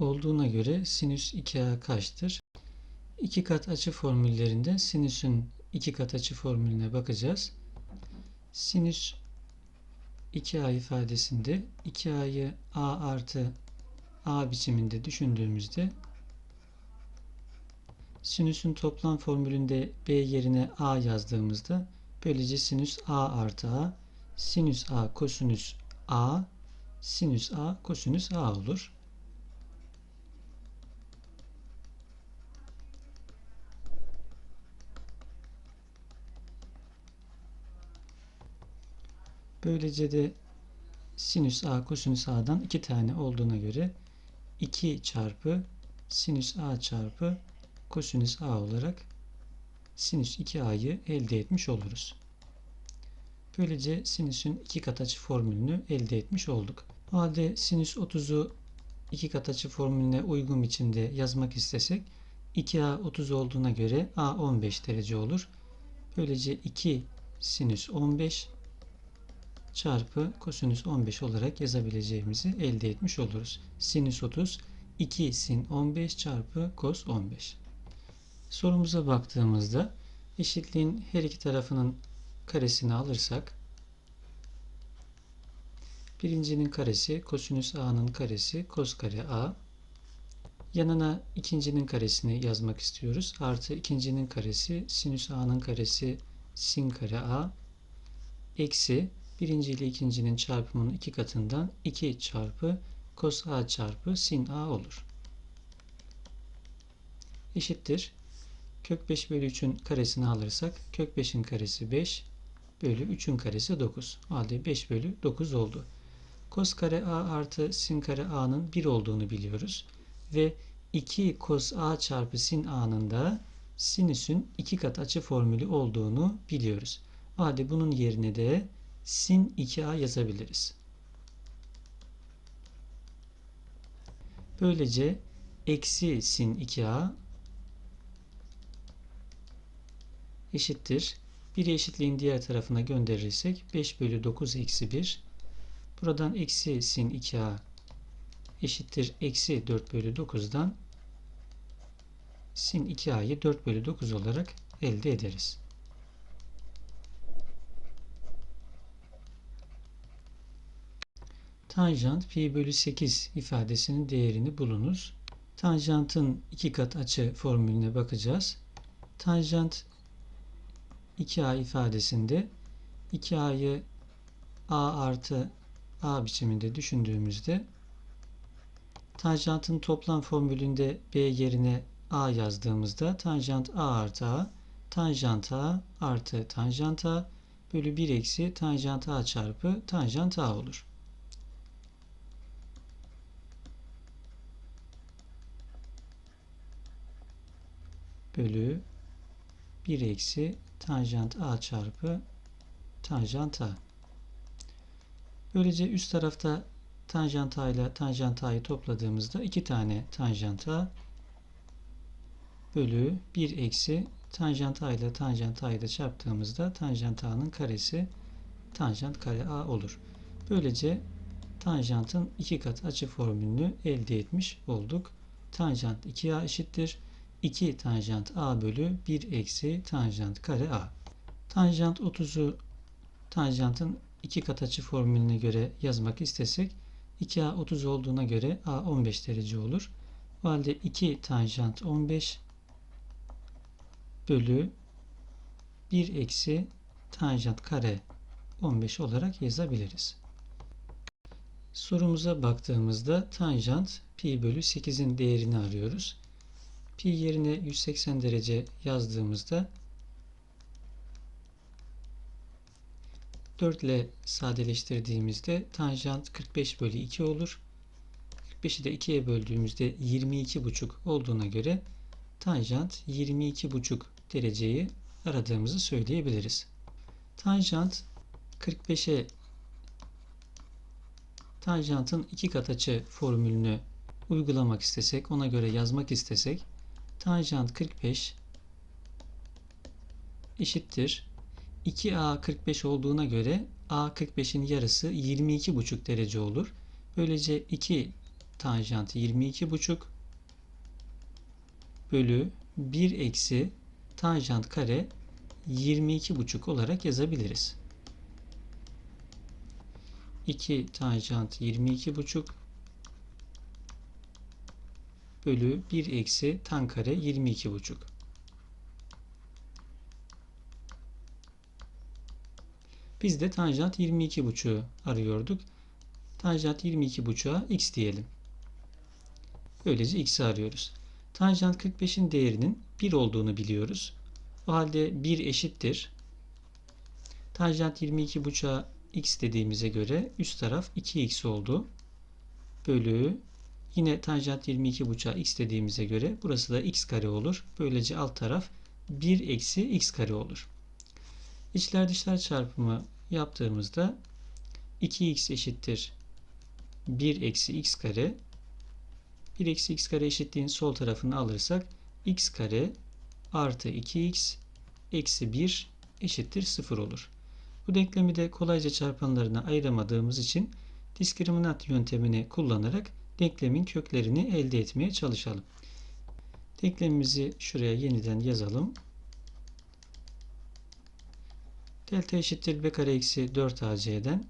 olduğuna göre sinüs 2a kaçtır? İki kat açı formüllerinde sinüsün iki kat açı formülüne bakacağız. Sinüs 2a ifadesinde 2a'yı a artı a biçiminde düşündüğümüzde sinüsün toplam formülünde b yerine a yazdığımızda böylece sinüs a artı a sinüs a kosinüs a sinüs a kosinüs a olur. Böylece de sinüs a kosinüs a'dan iki tane olduğuna göre 2 çarpı sinüs a çarpı kosinüs a olarak sinüs 2a'yı elde etmiş oluruz. Böylece sinüsün iki kat açı formülünü elde etmiş olduk. O halde sinüs 30'u iki kat açı formülüne uygun biçimde yazmak istesek 2a 30 olduğuna göre a 15 derece olur. Böylece 2 sinüs 15 çarpı kosinüs 15 olarak yazabileceğimizi elde etmiş oluruz. Sinüs 30 2 sin 15 çarpı kos 15. Sorumuza baktığımızda eşitliğin her iki tarafının karesini alırsak birincinin karesi kosinüs a'nın karesi kos kare a yanına ikincinin karesini yazmak istiyoruz. Artı ikincinin karesi sinüs a'nın karesi sin kare a eksi birinci ile ikincinin çarpımının iki katından 2 çarpı kos a çarpı sin a olur. Eşittir. Kök 5 bölü 3'ün karesini alırsak kök 5'in karesi 5 bölü 3'ün karesi 9. O halde 5 bölü 9 oldu. Kos kare a artı sin kare a'nın 1 olduğunu biliyoruz. Ve 2 kos a çarpı sin a'nın da sinüsün 2 kat açı formülü olduğunu biliyoruz. O halde bunun yerine de sin 2a yazabiliriz. Böylece eksi sin 2a eşittir. Bir eşitliğin diğer tarafına gönderirsek 5 bölü 9 eksi 1 buradan eksi sin 2a eşittir eksi 4 bölü 9'dan sin 2a'yı 4 bölü 9 olarak elde ederiz. Tanjant pi bölü 8 ifadesinin değerini bulunuz. Tanjantın iki kat açı formülüne bakacağız. Tanjant 2a ifadesinde 2a'yı a artı a biçiminde düşündüğümüzde tanjantın toplam formülünde b yerine a yazdığımızda tanjant a artı a tanjant a artı tanjant a bölü 1 eksi tanjant a çarpı tanjant a olur. Bölü 1 eksi tanjant a çarpı tanjant a. Böylece üst tarafta tanjant a ile tanjant a'yı topladığımızda iki tane tanjant a bölü 1 eksi tanjant a ile tanjant a'yı da çarptığımızda tanjant a'nın karesi tanjant kare a olur. Böylece tanjantın iki kat açı formülünü elde etmiş olduk. Tanjant 2a eşittir 2 tanjant a bölü 1 eksi tanjant kare a. Tanjant 30'u tanjantın iki kat açı formülüne göre yazmak istesek 2a 30 olduğuna göre a 15 derece olur. O halde 2 tanjant 15 bölü 1 eksi tanjant kare 15 olarak yazabiliriz. Sorumuza baktığımızda tanjant pi bölü 8'in değerini arıyoruz. Pi yerine 180 derece yazdığımızda 4 ile sadeleştirdiğimizde tanjant 45 bölü 2 olur. 45'i de 2'ye böldüğümüzde 22,5 olduğuna göre tanjant 22,5 dereceyi aradığımızı söyleyebiliriz. Tanjant 45'e tanjantın iki kat açı formülünü uygulamak istesek, ona göre yazmak istesek tanjant 45 eşittir 2a 45 olduğuna göre a 45'in yarısı 22,5 derece olur. Böylece 2 tanjant 22,5 bölü 1 eksi tanjant kare 22,5 olarak yazabiliriz. 2 tanjant 22,5 bölü 1 eksi tan kare 22,5. Biz de tanjant 22,5'u arıyorduk. Tanjant 22,5'a x diyelim. Böylece x'i arıyoruz. Tanjant 45'in değerinin 1 olduğunu biliyoruz. O halde 1 eşittir. Tanjant 22,5'a x dediğimize göre üst taraf 2x oldu. Bölü yine tanjant 22,5'a x dediğimize göre burası da x kare olur. Böylece alt taraf 1 eksi x kare olur. İçler dışlar çarpımı yaptığımızda 2x eşittir 1 eksi x kare 1 eksi x kare eşitliğin sol tarafını alırsak x kare artı 2x eksi 1 eşittir 0 olur. Bu denklemi de kolayca çarpanlarına ayıramadığımız için diskriminant yöntemini kullanarak denklemin köklerini elde etmeye çalışalım. Denklemimizi şuraya yeniden yazalım. Delta eşittir b kare eksi 4ac'den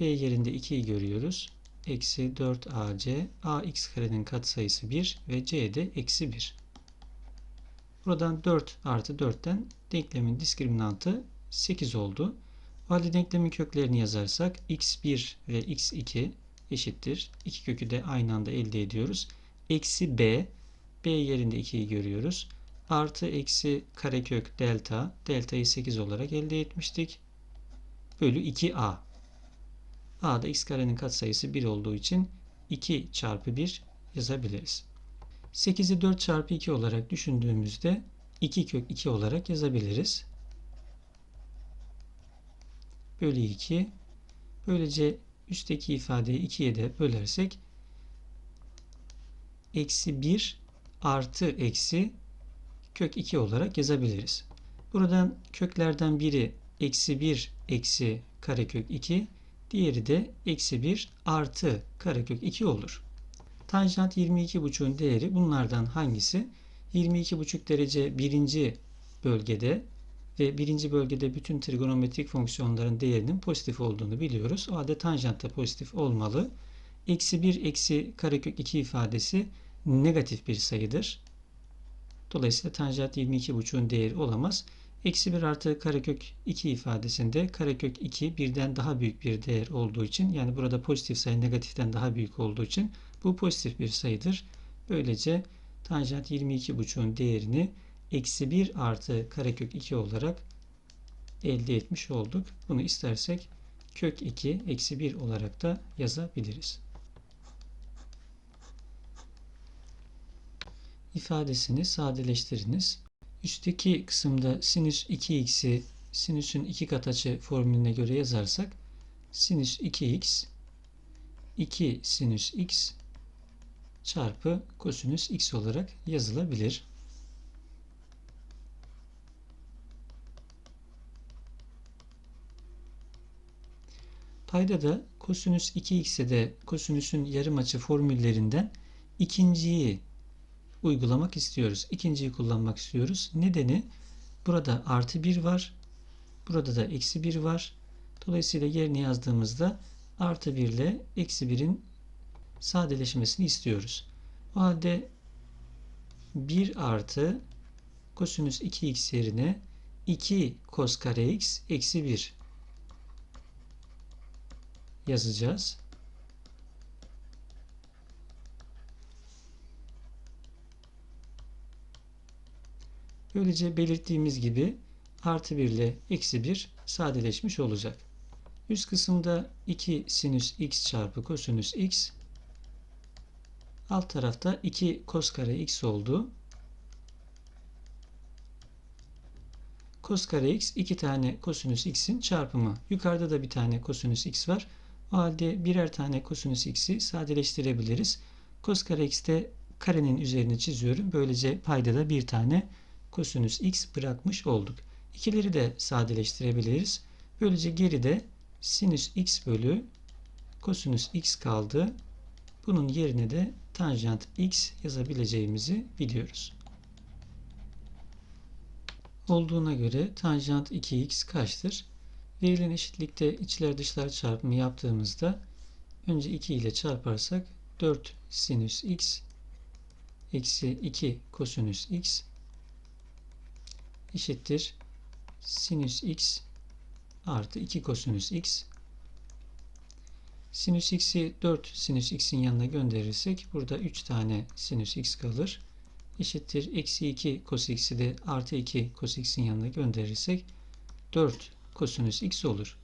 b yerinde 2'yi görüyoruz. Eksi 4ac ax karenin katsayısı 1 ve c de eksi 1. Buradan 4 artı 4'ten denklemin diskriminantı 8 oldu. O denklemin köklerini yazarsak x1 ve x2 eşittir. İki kökü de aynı anda elde ediyoruz. Eksi b, b yerinde 2'yi görüyoruz. Artı eksi karekök delta, deltayı 8 olarak elde etmiştik. Bölü 2a. a da x karenin katsayısı 1 olduğu için 2 çarpı 1 yazabiliriz. 8'i 4 çarpı 2 olarak düşündüğümüzde 2 kök 2 olarak yazabiliriz. Bölü 2. Böylece üstteki ifadeyi 2'ye de bölersek eksi 1 artı eksi kök 2 olarak yazabiliriz. Buradan köklerden biri eksi 1 eksi karekök 2 diğeri de eksi 1 artı karekök 2 olur. Tanjant 22,5'un değeri bunlardan hangisi? 22,5 derece birinci bölgede ve birinci bölgede bütün trigonometrik fonksiyonların değerinin pozitif olduğunu biliyoruz. O halde tanjant da pozitif olmalı. Eksi 1 eksi karekök 2 ifadesi negatif bir sayıdır. Dolayısıyla tanjant 22,5'un değeri olamaz. Eksi 1 artı karekök 2 ifadesinde karekök 2 birden daha büyük bir değer olduğu için yani burada pozitif sayı negatiften daha büyük olduğu için bu pozitif bir sayıdır. Böylece tanjant 22,5'un değerini eksi 1 artı karekök 2 olarak elde etmiş olduk. Bunu istersek kök 2 eksi 1 olarak da yazabiliriz. ifadesini sadeleştiriniz. Üstteki kısımda sinüs 2x'i sinüsün 2 kat açı formülüne göre yazarsak sinüs 2x 2 sinüs x çarpı kosinüs x olarak yazılabilir. Payda da kosinüs 2x'e de kosinüsün yarım açı formüllerinden ikinciyi uygulamak istiyoruz. İkinciyi kullanmak istiyoruz. Nedeni burada artı 1 var. Burada da eksi 1 var. Dolayısıyla yerine yazdığımızda artı 1 ile eksi 1'in sadeleşmesini istiyoruz. O halde 1 artı kosinüs 2x yerine 2 kos kare x eksi 1 yazacağız. Böylece belirttiğimiz gibi artı 1 ile eksi 1 sadeleşmiş olacak. Üst kısımda 2 sinüs x çarpı kosinüs x alt tarafta 2 kos kare x oldu. Kos kare x 2 tane kosinüs x'in çarpımı. Yukarıda da bir tane kosinüs x var. O halde birer tane kosinüs x'i sadeleştirebiliriz. Kos kare x'te karenin üzerine çiziyorum. Böylece payda da bir tane kosinüs x bırakmış olduk. İkileri de sadeleştirebiliriz. Böylece geride sinüs x bölü kosinüs x kaldı. Bunun yerine de tanjant x yazabileceğimizi biliyoruz. Olduğuna göre tanjant 2x kaçtır? Verilen eşitlikte içler dışlar çarpımı yaptığımızda önce 2 ile çarparsak 4 sinüs x eksi 2 kosinüs x eşittir sinüs x artı 2 kosinüs x. Sinüs x'i 4 sinüs x'in yanına gönderirsek burada 3 tane sinüs x kalır. Eşittir eksi 2 cos x'i de artı 2 cos x'in yanına gönderirsek 4 kosinüs x olur.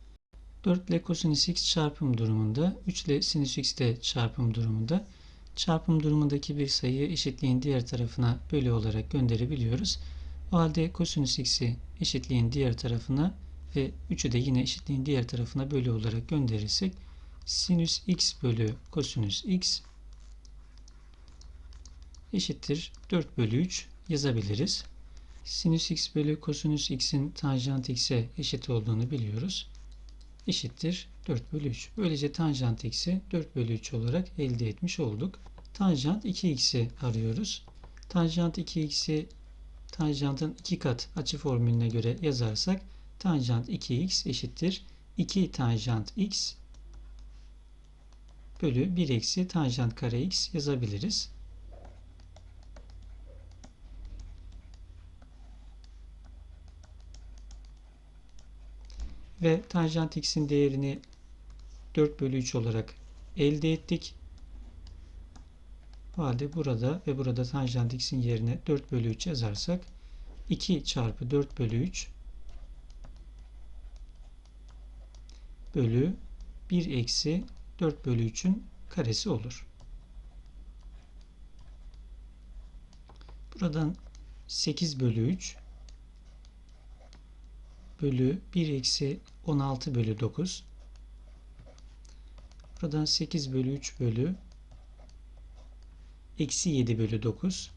4 ile kosinüs x çarpım durumunda 3 ile sinüs x de çarpım durumunda çarpım durumundaki bir sayıyı eşitliğin diğer tarafına bölü olarak gönderebiliyoruz. O halde kosinüs x'i eşitliğin diğer tarafına ve 3'ü de yine eşitliğin diğer tarafına bölü olarak gönderirsek sinüs x bölü kosinüs x eşittir 4 bölü 3 yazabiliriz. Sinüs x bölü kosinüs x'in tanjant x'e eşit olduğunu biliyoruz. Eşittir 4 bölü 3. Böylece tanjant x'i 4 bölü 3 olarak elde etmiş olduk. Tanjant 2x'i arıyoruz. Tanjant 2x'i tanjantın 2 kat açı formülüne göre yazarsak tanjant 2x eşittir 2 tanjant x bölü 1 eksi tanjant kare x yazabiliriz. Ve tanjant x'in değerini 4 bölü 3 olarak elde ettik. O halde burada ve burada tanjant x'in yerine 4 bölü 3 yazarsak 2 çarpı 4 bölü 3 bölü 1 eksi 4 bölü 3'ün karesi olur. Buradan 8 bölü 3 bölü 1 eksi 16 bölü 9 buradan 8 bölü 3 bölü eksi 7 bölü 9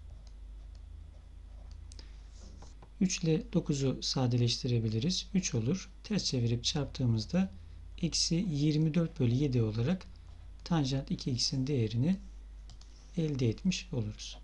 3 ile 9'u sadeleştirebiliriz. 3 olur. Ters çevirip çarptığımızda eksi 24 bölü 7 olarak tanjant 2x'in değerini elde etmiş oluruz.